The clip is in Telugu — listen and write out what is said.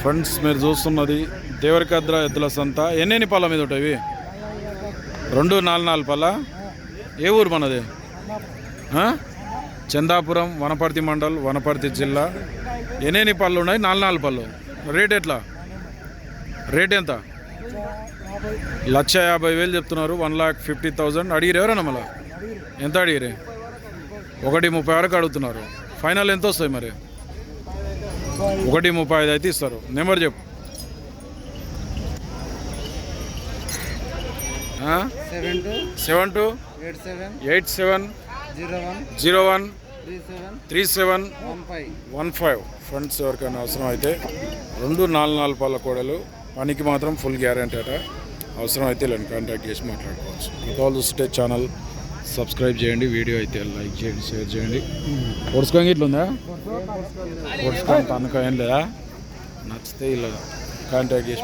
ఫ్రెండ్స్ మీరు చూస్తున్నది దేవరికద్ర ఎద్దుల సంత. ఎన్నెన్ని పళ్ళ మీద ఉంటాయి రెండు నాలుగు నాలుగు పళ్ళ? ఏ ఊరు మనది? చందాపురం వనపర్తి మండల్ వనపర్తి జిల్లా. ఎన్నెన్ని పళ్ళు ఉన్నాయి? నాలుగు నాలుగు పళ్ళు. రేట్ ఎట్లా? రేట్ ఎంత? లక్ష యాభై వేలు చెప్తున్నారు. One lakh fifty thousand. అడిగిరు ఎవరన్నా మళ్ళా? ఎంత అడిగిరే ఒకటి ముప్పై వరకు అడుగుతున్నారు. ఫైనల్ ఎంత వస్తాయి మరి? ఒకటి ముప్పై ఐదు అయితే ఇస్తారు. నెంబర్ చెప్పు. Seven two eight seven zero one three seven one five friends ఎవరికైనా అవసరం అయితే రెండు నాలుగు నాలుగు పళ్ళ కోడలు పనికి మాత్రం ఫుల్ గ్యారంటీ అట. అవసరం అయితే ఇలా కాంటాక్ట్ చేసి మాట్లాడుకోవచ్చు. కాల్ చూస్తే ఛానల్ సబ్స్క్రైబ్ చేయండి వీడియో అయితే లైక్ చేయండి షేర్ చేయండి. పొడుచుకోంగి ఇట్లా ఉందా? పొడుచుకొని తనక ఏం లేదా? నచ్చితే ఇలా కాంటాక్ట్ చేసి